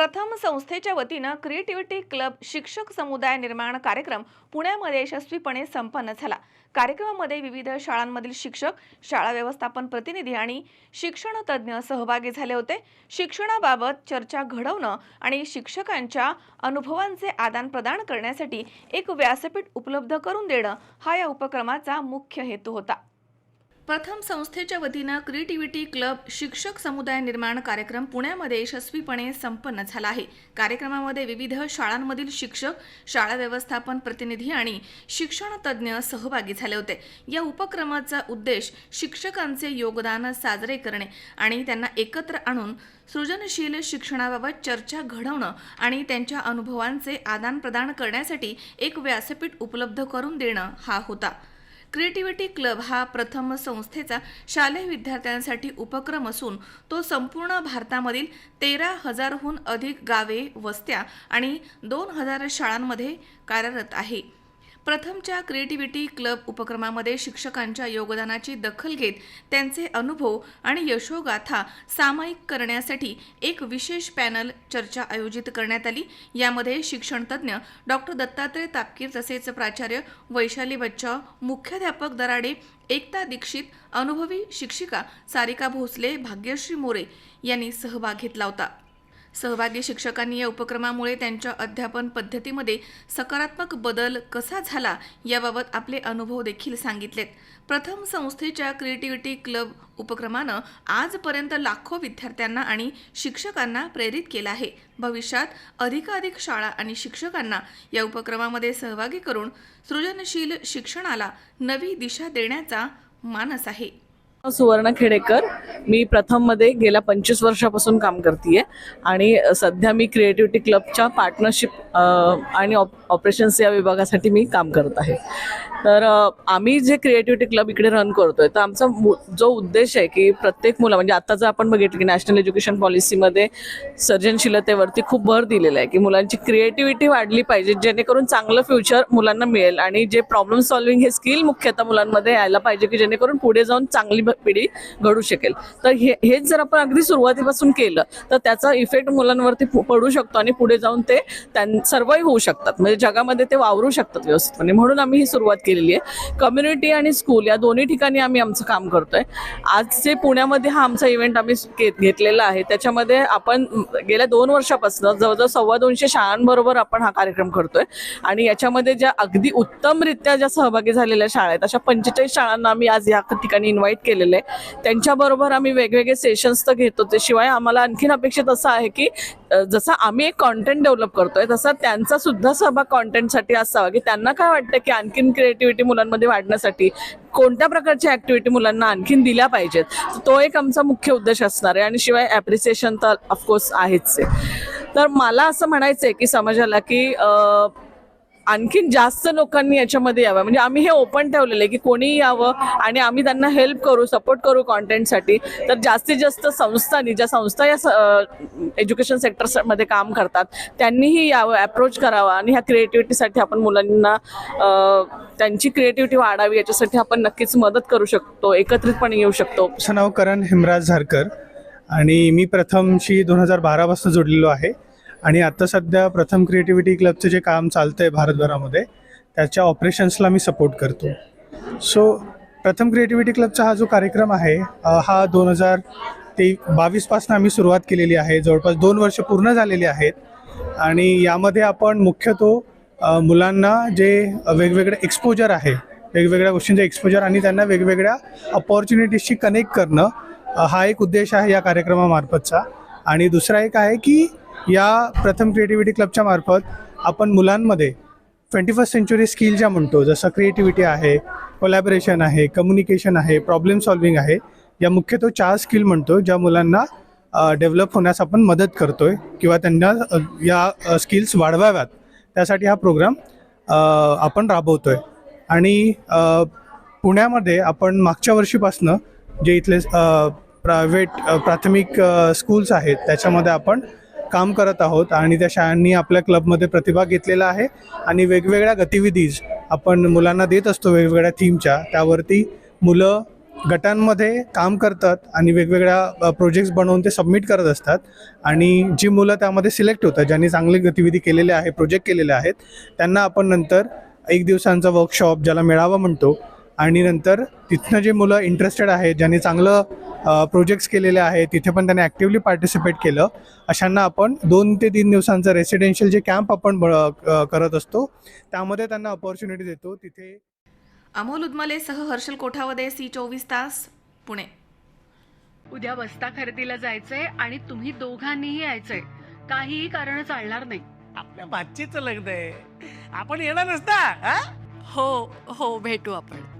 प्रथम संस्थेच्या वतीनं क्रिएटिव्हिटी क्लब शिक्षक समुदाय निर्माण कार्यक्रम पुण्यामध्ये यशस्वीपणे संपन्न झाला. कार्यक्रमामध्ये विविध शाळांमधील शिक्षक शाळा व्यवस्थापन प्रतिनिधी आणि शिक्षण तज्ज्ञ सहभागी झाले होते. शिक्षणाबाबत चर्चा घडवणं आणि शिक्षकांच्या अनुभवांचे आदान प्रदान करण्यासाठी एक व्यासपीठ उपलब्ध करून देणं हा या उपक्रमाचा मुख्य हेतू होता. प्रथम संस्थेच्या वतीनं क्रिएटिव्हिटी क्लब शिक्षक समुदाय निर्माण कार्यक्रम पुण्यामध्ये यशस्वीपणे संपन्न झाला आहे. कार्यक्रमामध्ये विविध शाळांमधील शिक्षक शाळा व्यवस्थापन प्रतिनिधी आणि शिक्षण तज्ज्ञ सहभागी झाले होते. या उपक्रमाचा उद्देश शिक्षकांचे योगदान साजरे करणे आणि त्यांना एकत्र आणून सृजनशील शिक्षणाबाबत चर्चा घडवणं आणि त्यांच्या अनुभवांचे आदानप्रदान करण्यासाठी एक व्यासपीठ उपलब्ध करून देणं हा होता. क्रिएटिव्हिटी क्लब हा प्रथम संस्थेचा शालेय विद्यार्थ्यांसाठी उपक्रम असून तो संपूर्ण भारतामधील तेरा हजारहून अधिक गावे वस्त्या आणि दोन हजार शाळांमध्ये कार्यरत आहे. प्रथमच्या क्रिएटिव्हिटी क्लब उपक्रमामध्ये शिक्षकांच्या योगदानाची दखल घेत त्यांचे अनुभव आणि यशोगाथा सामायिक करण्यासाठी एक विशेष पॅनल चर्चा आयोजित करण्यात आली. यामध्ये शिक्षणतज्ज्ञ डॉक्टर दत्तात्रय तापकीर तसेच प्राचार्य वैशाली बच्चा मुख्याध्यापक दराडे एकता दीक्षित अनुभवी शिक्षिका सारिका भोसले भाग्यश्री मोरे यांनी सहभाग घेतला होता. सहभागी शिक्षकांनी या उपक्रमामुळे त्यांच्या अध्यापन पद्धतीमध्ये सकारात्मक बदल कसा झाला याबाबत आपले अनुभव देखील सांगितलेत. प्रथम संस्थेच्या क्रिएटिव्हिटी क्लब उपक्रमानं आजपर्यंत लाखो विद्यार्थ्यांना आणि शिक्षकांना प्रेरित केलं आहे. भविष्यात अधिकाधिक शाळा आणि शिक्षकांना या उपक्रमामध्ये सहभागी करून सृजनशील शिक्षणाला नवी दिशा देण्याचा मानस आहे. सुवर्ण खेडेकर. मी प्रथममध्ये गेल्या पंचवीस वर्षापासून काम करते आणि सध्या मी क्रिएटिव्हिटी क्लबच्या पार्टनरशिप आणि ऑप ऑपरेशन्स या विभागासाठी मी काम करत आहे. तर आम्ही जे क्रिएटिव्हिटी क्लब इकडे रन करतोय तर आमचा मु- जो उद्देश आहे की प्रत्येक मुला म्हणजे आता जर आपण बघितलं की नॅशनल एज्युकेशन पॉलिसीमध्ये सर्जनशीलतेवरती खूप भर दिलेला आहे की मुलांची क्रिएटिव्हिटी वाढली पाहिजे जेणेकरून चांगलं फ्युचर मुलांना मिळेल आणि जे प्रॉब्लेम सॉल्विंग हे स्किल मुख्यतः मुलांमध्ये यायला पाहिजे की जेणेकरून पुढे जाऊन चांगली पिढी घडू शकेल. तर हे हेच जर आपण अगदी सुरुवातीपासून केलं तर त्याचा इफेक्ट मुलांवरती पडू शकतो आणि पुढे जाऊन ते त्यां सर्वही होऊ शकतात. म्हणजे जगामध्ये ते वावरू शकतात व्यवस्थितपणे. म्हणून आम्ही ही सुरुवात केलेली आहे. कम्युनिटी आणि स्कूल या दोन्ही ठिकाणी आम्ही आमचं काम करतोय. आज जे पुण्यामध्ये हा आमचा इव्हेंट आम्ही घेतलेला आहे त्याच्यामध्ये आपण गेल्या दोन वर्षापासून जवळजवळ सव्वा दोनशे शाळांबरोबर आपण हा कार्यक्रम करतोय. आणि याच्यामध्ये ज्या अगदी उत्तमरित्या ज्या सहभागी झालेल्या शाळा आहेत अशा पंचेचाळीस शाळांना आम्ही आज या ठिकाणी इन्व्हाइट केलेलं आहे. त्यांच्याबरोबर आम्ही वेगवेगळे सेशन्स तर घेतो ते शिवाय आम्हाला आणखीन अपेक्षित असं आहे की जसं आम्ही एक कॉन्टेंट डेव्हलप करतोय तसा त्यांचा सुद्धा सहभाग कॉन्टेंटसाठी असावा. की त्यांना काय वाटतं की आणखीन क्रिएटिव्हिटी मुलांमध्ये वाढण्यासाठी कोणत्या प्रकारच्या ऍक्टिव्हिटी मुलांना आणखीन दिल्या पाहिजेत? तो एक आमचा मुख्य उद्देश असणार आहे. आणि शिवाय ॲप्रिसिएशन तर ऑफकोर्स आहेच आहे. तर मला असं म्हणायचं आहे की समाजाला की आणखीन जास्त लोकांनी याच्यामध्ये यावं. म्हणजे आम्ही हे ओपन ठेवलेलं आहे की कोणीही यावं आणि आम्ही त्यांना हेल्प करू सपोर्ट करू कॉन्टेंटसाठी तर जास्तीत जास्त संस्थांनी ज्या संस्था या एज्युकेशन सेक्टरमध्ये काम करतात त्यांनीही यावं अप्रोच करावा आणि ह्या क्रिएटिव्हिटीसाठी आपण मुलांना त्यांची क्रिएटिव्हिटी वाढावी याच्यासाठी आपण नक्कीच मदत करू शकतो एकत्रितपणे येऊ शकतो. नाव करण हिमराज झारकर आणि मी प्रथमशी दोन हजार बारापासून जोडलेलो आहे. आणि आता सध्या प्रथम क्रिएटिव्हिटी क्लबचं जे काम चालतं आहे भारतभरामध्ये त्याच्या ऑपरेशन्सला मी सपोर्ट करतो. सो प्रथम क्रिएटिव्हिटी क्लबचा हा जो कार्यक्रम आहे हा दोन हजार ते बावीसपासून आम्ही सुरुवात केलेली आहे. जवळपास दोन वर्ष पूर्ण झालेली आहेत. आणि यामध्ये आपण मुख्यतो मुलांना जे वेगवेगळे एक्सपोजर आहे वेगवेगळ्या गोष्टींचे एक्सपोजर आणि त्यांना वेगवेगळ्या अपॉर्च्युनिटीजशी कनेक्ट करणं हा एक उद्देश आहे या कार्यक्रमामार्फतचा. आणि दुसरा एक आहे की या प्रथम क्रिएटिव्हिटी क्लबच्या मार्फत आपण मुलांमध्ये ट्वेंटी फर्स्ट सेंचुरी स्किल ज्या म्हणतो जसं क्रिएटिव्हिटी आहे कोलॅबरेशन आहे कम्युनिकेशन आहे प्रॉब्लेम सॉल्विंग आहे या मुख्यतः चार स्किल म्हणतो ज्या मुलांना डेव्हलप होण्यास आपण मदत करतोय किंवा त्यांना या स्किल्स वाढवाव्यात. त्यासाठी हा प्रोग्राम आपण राबवतोय. आणि पुण्यामध्ये आपण मागच्या वर्षीपासनं जे इथले प्रायव्हेट प्राथमिक स्कूल्स आहेत त्याच्यामध्ये आपण काम करत आहोत आणि त्या शाळांनी आपल्या क्लबमध्ये प्रतिभाग घेतलेला आहे आणि वेगवेगळ्या गतिविधीज आपण मुलांना देत असतो वेगवेगळ्या थीमच्या. त्यावरती मुलं गटांमध्ये काम करतात आणि वेगवेगळ्या प्रोजेक्ट्स बनवून ते सबमिट करत असतात. आणि जी मुलं त्यामध्ये सिलेक्ट होतात ज्यांनी चांगली गतिविधी केलेले आहे प्रोजेक्ट केलेले आहेत त्यांना आपण नंतर एक दिवसांचा वर्कशॉप ज्याला मेळावा म्हणतो आणि नंतर तिथनं जे मुलं इंटरेस्टेड आहेत ज्यांनी चांगलं प्रोजेक्ट्स केलेले आहेत. तिथे पण त्यांनी ॲक्टिवली पार्टिसिपेट केलं. अशांना आपण दोन ते तीन दिवसांचं रेसिडेन्शियल जे कॅम्प आपण करत असतो त्यामध्ये त्यांना अपॉर्च्युनिटी देतो. तिथे अमोल उदमलेसह हर्षल कोठावदे सी चोवीस तास पुणे. उद्या बस्ता खरेदीला जायचंय आणि तुम्ही दोघांनीही यायचंय. काहीही कारण चालणार नाही. आपल्या भाचीचं लग्न आहे. आपण येणार नसता? हो हो भेटू आपण.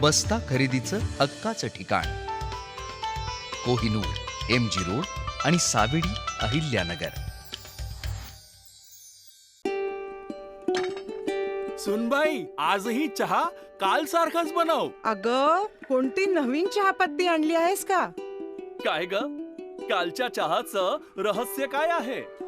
बस्ता खरेदीचं हक्काचं ठिकाण. कोहिनूर एम जी रोड आणि सावेडी अहिल्यानगर. सुनबाई आजही चहा काल सारखाच बनव. अग कोणती नवीन चहापत्ती आणली आहेस का? काय ग? कालच्या चहाचं रहस्य काय आहे?